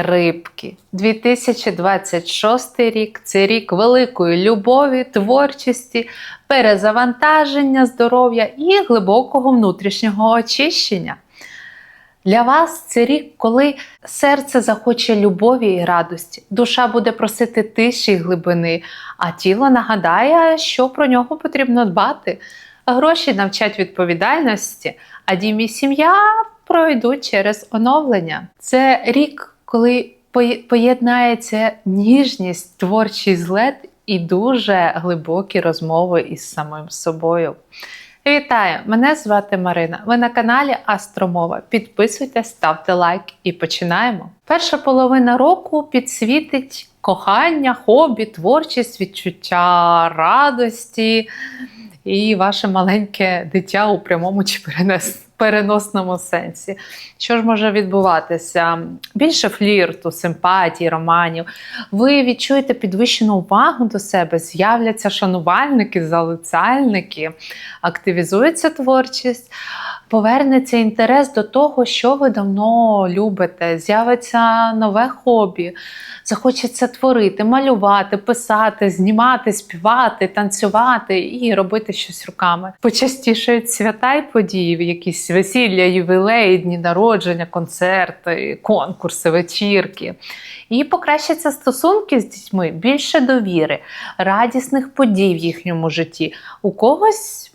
Рибки, 2026 рік це рік великої любові, творчості, перезавантаження, здоров'я і глибокого внутрішнього очищення. Для вас це рік, коли серце захоче любові і радості, душа буде просити тиші й глибини, а тіло нагадає, що про нього потрібно дбати. Гроші навчать відповідальності, а дім і сім'я пройдуть через оновлення. Це рік, коли поєднається ніжність, творчий злет і дуже глибокі розмови із самим собою. Вітаю! Мене звати Марина. Ви на каналі Астромова. Підписуйтесь, ставте лайк і починаємо. Перша половина року підсвітить кохання, хобі, творчість, відчуття радості і ваше маленьке дитя у прямому чи перенес- переносному сенсі. Що ж може відбуватися? Більше флірту, симпатії, романів. Ви відчуєте підвищену увагу до себе, з'являться шанувальники, залицяльники, активізується творчість, повернеться інтерес до того, що ви давно любите, з'явиться нове хобі, захочеться творити, малювати, писати, знімати, співати, танцювати і робити щось руками. Почастішають свята й події, якісь весілля, ювілеї, дні народження, концерти, конкурси, вечірки. І покращаться стосунки з дітьми, більше довіри, радісних подій в їхньому житті. У когось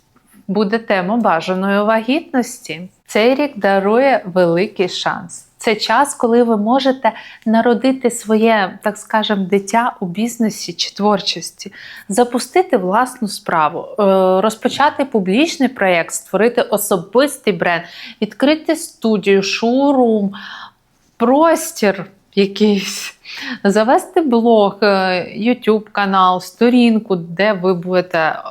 буде тема бажаної вагітності. Цей рік дарує великий шанс. Це час, коли ви можете народити своє, так скажемо, дитя у бізнесі чи творчості, запустити власну справу, е, розпочати публічний проєкт, створити особистий бренд, відкрити студію, шоурум, простір якийсь, завести блог, е, YouTube канал, сторінку, де ви будете е,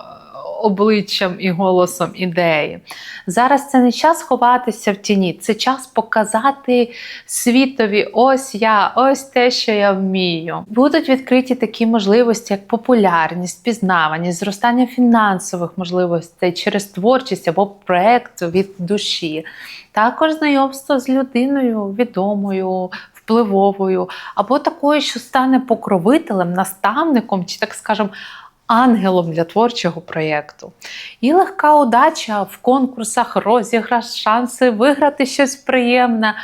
обличчям і голосом ідеї. Зараз це не час ховатися в тіні, це час показати світові: ось я, ось те, що я вмію. Будуть відкриті такі можливості, як популярність, пізнаваність, зростання фінансових можливостей через творчість або проект від душі. Також знайомство з людиною відомою, впливовою, або такою, що стане покровителем, наставником, чи так скажемо, ангелом для творчого проєкту. І легка удача в конкурсах, розіграш, шанси виграти щось приємне.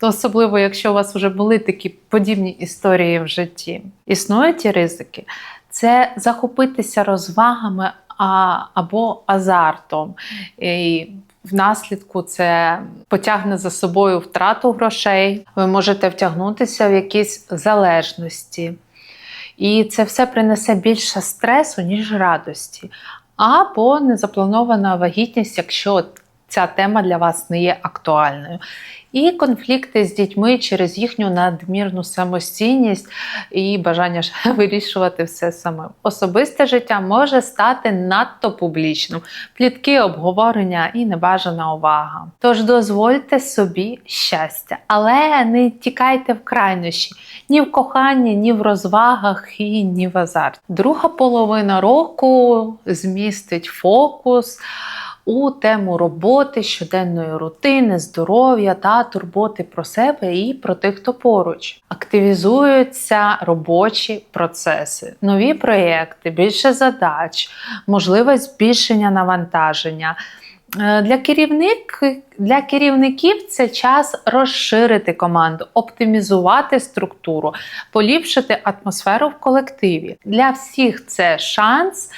Особливо, якщо у вас вже були такі подібні історії в житті. Існують і ризики. Це захопитися розвагами а, або азартом. І Внаслідку це потягне за собою втрату грошей, ви можете втягнутися в якісь залежності. І це все принесе більше стресу, ніж радості. Або незапланована вагітність, якщо ця тема для вас не є актуальною. І конфлікти з дітьми через їхню надмірну самостійність і бажання вирішувати все самим. Особисте життя може стати надто публічним, плітки, обговорення і небажана увага. Тож дозвольте собі щастя, але не тікайте в крайнощі ні в коханні, ні в розвагах і ні в азарт. Друга половина року змістить фокус у тему роботи, щоденної рутини, здоров'я та турботи про себе і про тих, хто поруч. Активізуються робочі процеси, нові проєкти, більше задач, можливе збільшення навантаження. Е, Для, керівник, для керівників це час розширити команду, оптимізувати структуру, поліпшити атмосферу в колективі. Для всіх це шанс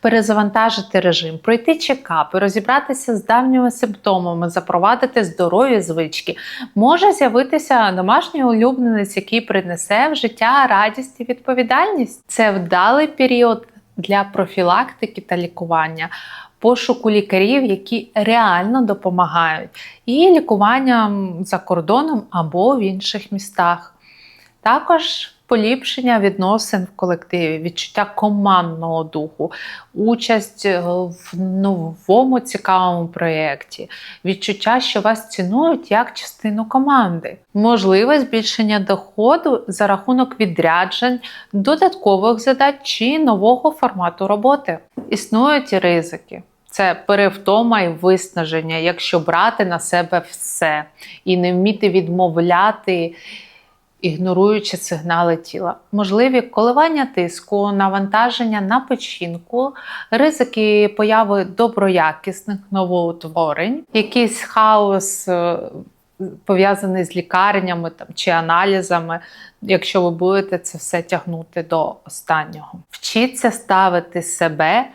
перезавантажити режим, пройти чекапи, розібратися з давніми симптомами, запровадити здорові звички. Може з'явитися домашній улюбленець, який принесе в життя радість і відповідальність. Це вдалий період для профілактики та лікування пошуку лікарів, які реально допомагають, і лікуванням за кордоном або в інших містах. Також поліпшення відносин в колективі, відчуття командного духу, участь в новому цікавому проєкті, відчуття, що вас цінують як частину команди, можливе збільшення доходу за рахунок відряджень, додаткових задач чи нового формату роботи. Існують і ризики. Це перевтома і виснаження, якщо брати на себе все і не вміти відмовляти ігноруючи сигнали тіла. Можливі коливання тиску, навантаження на печінку, ризики появи доброякісних новоутворень, якийсь хаос. е, Пов'язаний з лікарнями там, чи аналізами, якщо ви будете це все тягнути до останнього. Вчіться ставити себе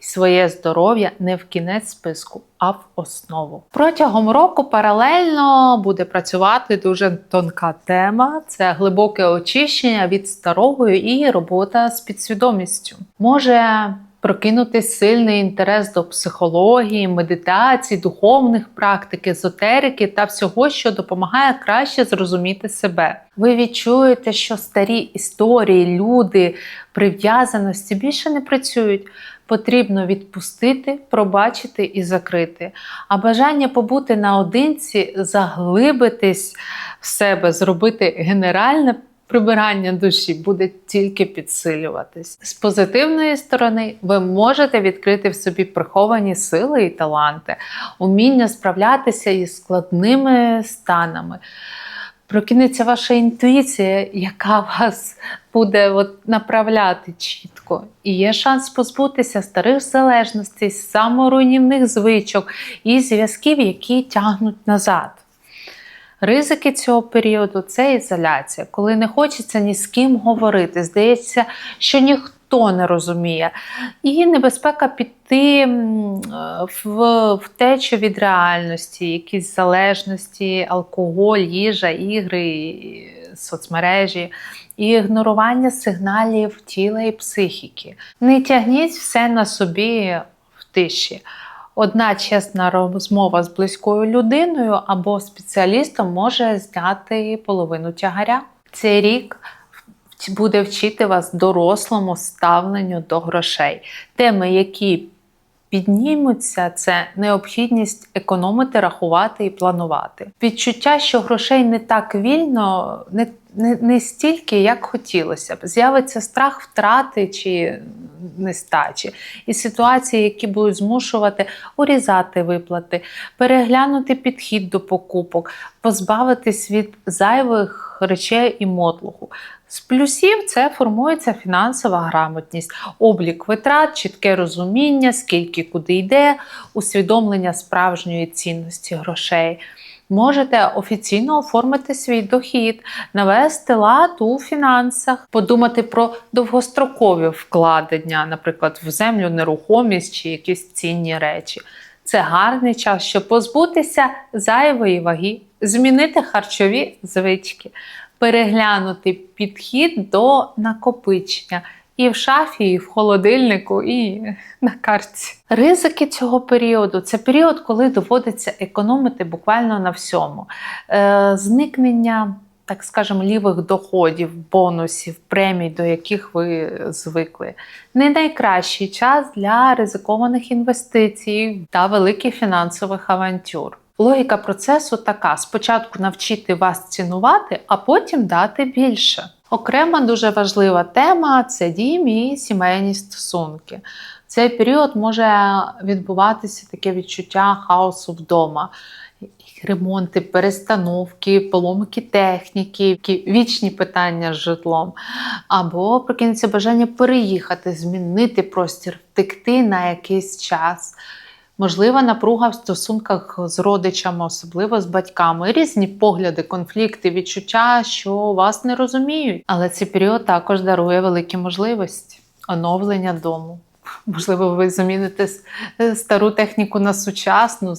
своє здоров'я не в кінець списку, а в основу. Протягом року паралельно буде працювати дуже тонка тема: це глибоке очищення від старого і робота з підсвідомістю. Може прокинути сильний інтерес до психології, медитації, духовних практик, езотерики та всього, що допомагає краще зрозуміти себе. Ви відчуєте, що старі історії, люди, прив'язаності більше не працюють. Потрібно відпустити, пробачити і закрити. А бажання побути наодинці, заглибитись в себе, зробити генеральне прибирання душі буде тільки підсилюватись. З позитивної сторони, ви можете відкрити в собі приховані сили і таланти, уміння справлятися із складними станами. Прокинеться ваша інтуїція, яка вас буде от направляти чітко. І є шанс позбутися старих залежностей, саморуйнівних звичок і зв'язків, які тягнуть назад. Ризики цього періоду це ізоляція, коли не хочеться ні з ким говорити. Здається, що ніхто не розуміє. І небезпека піти в втечу від реальності, якісь залежності, алкоголь, їжа, ігри, соцмережі. І ігнорування сигналів тіла і психіки. Не тягніть все на собі в тиші. Одна чесна розмова з близькою людиною або спеціалістом може зняти половину тягаря. Цей рік буде вчити вас дорослому ставленню до грошей. Теми, які піднімуться, це необхідність економити, рахувати і планувати. Відчуття, що грошей не так вільно, не, не, не стільки, як хотілося б. З'явиться страх втрати чи нестачі, і ситуації, які будуть змушувати урізати виплати, переглянути підхід до покупок, позбавитись від зайвих речей і мотлуху. З плюсів це формується фінансова грамотність, облік витрат, чітке розуміння, скільки куди йде, усвідомлення справжньої цінності грошей. Можете офіційно оформити свій дохід, навести лад у фінансах, подумати про довгострокові вкладення, наприклад, в землю, нерухомість чи якісь цінні речі. Це гарний час, щоб позбутися зайвої ваги, змінити харчові звички, переглянути підхід до накопичення. І в шафі, і в холодильнику, і на картці. Ризики цього періоду це період, коли доводиться економити буквально на всьому. Е, Зникнення, так скажемо, лівих доходів, бонусів, премій, до яких ви звикли. Не найкращий час для ризикованих інвестицій та великих фінансових авантюр. Логіка процесу така: спочатку навчити вас цінувати, а потім дати більше. Окрема дуже важлива тема це дім і сімейні стосунки. В цей період може відбуватися таке відчуття хаосу вдома. Ремонти, перестановки, поломки техніки, вічні питання з житлом, або прокинеться бажання переїхати, змінити простір, втекти на якийсь час. Можлива напруга в стосунках з родичами, особливо з батьками, різні погляди, конфлікти, відчуття, що вас не розуміють. Але цей період також дарує великі можливості оновлення дому. Можливо, ви заміните стару техніку на сучасну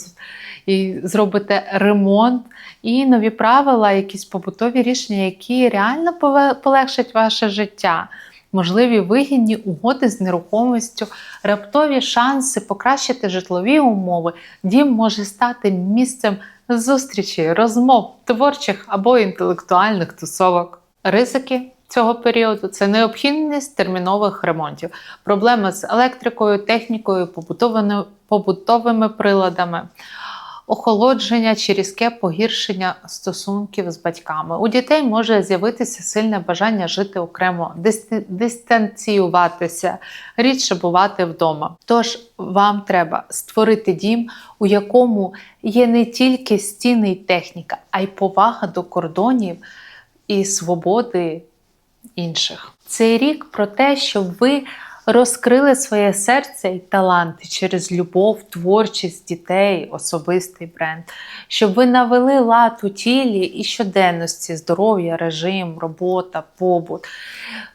і зробите ремонт і нові правила, якісь побутові рішення, які реально полегшать ваше життя можливі вигідні угоди з нерухомістю, раптові шанси покращити житлові умови. Дім може стати місцем зустрічей, розмов, творчих або інтелектуальних тусовок. Ризики. Цього періоду це необхідність термінових ремонтів, проблеми з електрикою, технікою, побутовими, побутовими приладами, охолодження чи різке погіршення стосунків з батьками. У дітей може з'явитися сильне бажання жити окремо, дистанціюватися, рідше бувати вдома. Тож вам треба створити дім, у якому є не тільки стіни й техніка, а й повага до кордонів. і свободи інших. Цей рік про те, щоб ви розкрили своє серце і таланти через любов, творчість дітей, особистий бренд, щоб ви навели лад у тілі і щоденності, здоров'я, режим, робота, побут,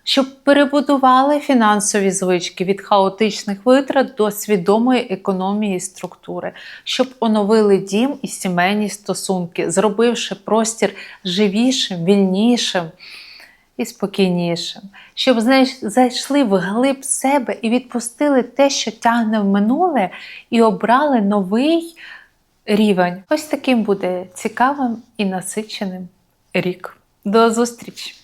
щоб перебудували фінансові звички від хаотичних витрат до свідомої економії структури, щоб оновили дім і сімейні стосунки, зробивши простір живішим, вільнішим і спокійнішим, щоб зайшли в глиб себе і відпустили те, що тягне в минуле, і обрали новий рівень. Ось таким буде цікавим і насиченим рік. До зустрічі!